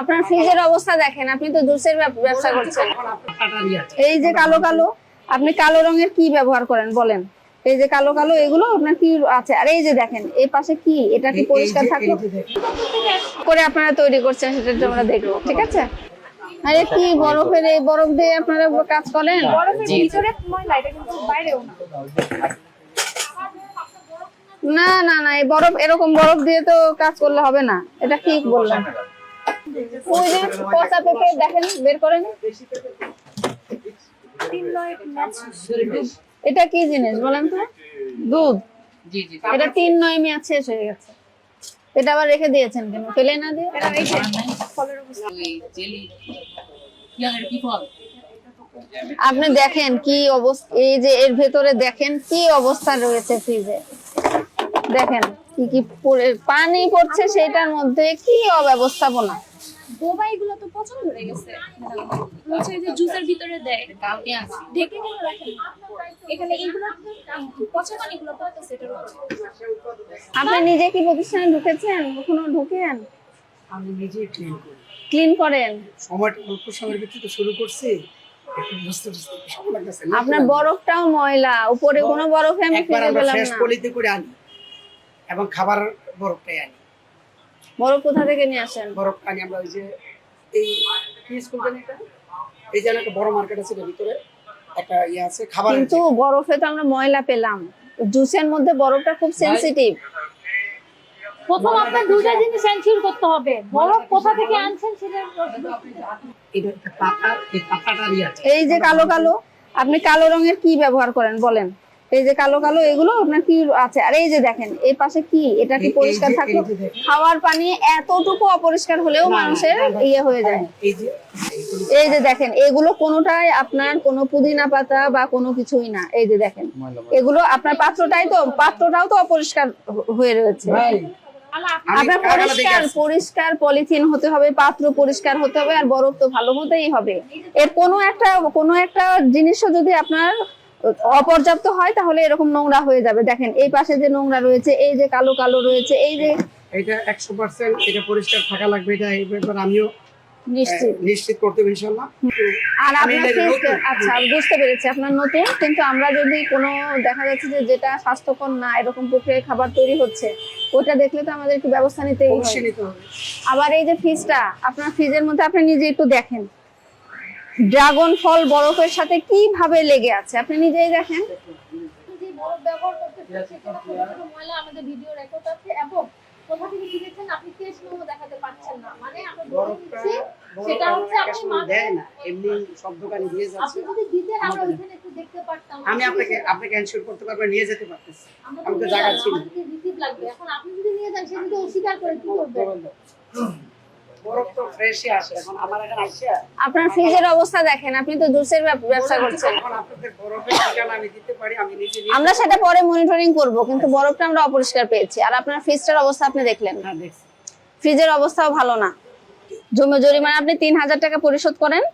আপনার ফ্রিজের অবস্থা দেখেন আপনি তো জুসের ব্যবসা করছেন। এই যে কালো কালো আপনি কালো রঙের কি ব্যবহার করেন বলেন? এই যে কালো কালো এগুলো আপনার কি আছে? আর এই যে দেখেন এই পাশে কি? এটা কি পরিষ্কার থাকল? করে আপনারা তৈরি করছেন সেটা আমরা দেখব ঠিক আছে? আরে কি বরফের এই বরফ দিয়ে আপনারা কাজ করেন? ভিতরে কিন্তু বাইরেও না। না না না এই বরফ এরকম বরফ দিয়ে তো কাজ করলে হবে না। এটা কি বললেন। ওই যে পচা পেঁপে দেখেন বের করেন। এটা কি জিনিস বলেন তো? দুধ? এটা তিন নয় মেয়াদ শেষ হয়ে গেছে। এটা আবার রেখে দিয়েছেন কেন? ফেলে না দিয়ে? আপনি দেখেন কি অবস্থা এই যে এর ভেতরে দেখেন কি অবস্থা রয়েছে ফ্রিজে। দেখেন কি কি পানি পড়ছে সেটার মধ্যে কি অব্যবস্থাপনা? বোবা এগুলো তো পছন্দ হয়ে গেছে। হচ্ছে যে জুসের ভিতরে দেয়। ঢেকে কেন রাখেন এখানে এইগুলো পচা পানিগুলো পড়তেছে এটার উপরে। আপনি নিজে কি প্রতিষ্ঠানে ঢুকেছেন? কখনো ঢুকেন? আমি নিজেই ক্লিন করি। ক্লিন করেন? সময়টা অল্প সময়ের ভিতরে তো শুরু করছি? আপনার বরফটাও ময়লা। উপরে কোনো বরফে আমি একবার আমরা পেলাম ফ্রেশ না। পলিতে করে আনি। এবং খাবার বরফটাই আনি। বরফ কোথা থেকে নিয়ে আসেন? বরফ আনি আমরা ওই যে এই কি স্কুল জানি এটা? এই যেন একটা বড় মার্কেট আছে ভিতরে। একটা ইয়ে আছে খাবার কিন্তু বরফে তো আমরা ময়লা পেলাম। জুসের মধ্যে বরফটা খুব সেনসিটিভ প্রথম আপনার দুইটা জিনিস এনশিওর করতে হবে। বরফ কোথা থেকে আনছেন সেটা এটা একটা পাতা এই পাতাটারই আছে। এই যে কালো কালো আপনি কালো রঙের কি ব্যবহার করেন বলেন? এই যে কালো কালো এগুলো আপনার কি আছে? আর এই যে দেখেন এই পাশে কি? এটা কি পরিষ্কার থাকল। খাওয়ার পানি এতটুকু অপরিষ্কার হলেও মানুষের ইয়ে হয়ে যায়। এই যে দেখেন এগুলো কোনোটাই আপনার কোনো পুদিনা পাতা বা কোনো কিছুই না। এই যে দেখেন এগুলো আপনার পাত্রটাই তো পাত্রটাও তো অপরিষ্কার হয়ে রয়েছে। আপনার পরিষ্কার পরিষ্কার পলিথিন হতে হবে পাত্র পরিষ্কার হতে হবে আর বরফ তো ভালো হতেই হবে। এর কোনো একটা কোনো একটা জিনিসও যদি আপনার অপর্যাপ্ত হয় তাহলে এরকম নোংরা হয়ে যাবে। দেখেন এই পাশে যে নোংরা রয়েছে এই যে কালো কালো রয়েছে এই যে এটা একশো পার্সেন্ট এটা পরিষ্কার থাকা লাগবে এটা এই ব্যাপার আমিও নিশ্চিত। নিশ্চিত করতে হবে ইনশাল্লাহ। আর আপনার আচ্ছা বুঝতে পেরেছি আপনার নতুন কিন্তু আমরা যদি কোনো দেখা যাচ্ছে যে যেটা স্বাস্থ্যকর না এরকম প্রক্রিয়ায় খাবার তৈরি হচ্ছে ওটা দেখলে তো আমাদের একটু ব্যবস্থা নিতেই হবে নিতে হবে। আবার এই যে ফ্রিজটা আপনার ফ্রিজের মধ্যে আপনি নিজে একটু দেখেন। ড্রাগন ফল বরফের সাথে কীভাবে লেগে আছে? আপনি নিজেই দেখেন। বরফ ব্যবহার করতেছেন সেখানে ছোট ছোট ময়লা আমাদের ভিডিও রেকর্ড আছে এবং কোথা থেকে কিনেছেন আপনি টেস্ট মেমো দেখাতে পারছেন না। মানে আমরা বলে দিচ্ছি সেটা হচ্ছে আপনি সময় দেয় মাথায় না এমনি সব দোকানে দিয়ে যাচ্ছে। আপনি যদি দিতেন আমরা ওইখানে একটু দেখতে পারতাম। আমি আপনাকে আপনাকে এনশিওর করতে পারব নিয়ে যেতে পারতেছি। আমি তো জায়গা ছিল। আমাদেরকে রিসিভ লাগবে। এখন আপনি যদি নিয়ে যান সে যদি অস্বীকার করে কি করবে আপনার ফ্রিজের অবস্থা দেখেন আপনি তো জুসের ব্যব- ব্যবসা করছেন। আমরা সেটা পরে মনিটরিং করব কিন্তু বরফটা আমরা অপরিষ্কার পেয়েছি। আর আপনার ফ্রিজটার অবস্থা আপনি দেখলেন হ্যাঁ ফ্রিজের অবস্থাও ভালো না। জমি জরিমানা আপনি তিন হাজার টাকা পরিশোধ করেন।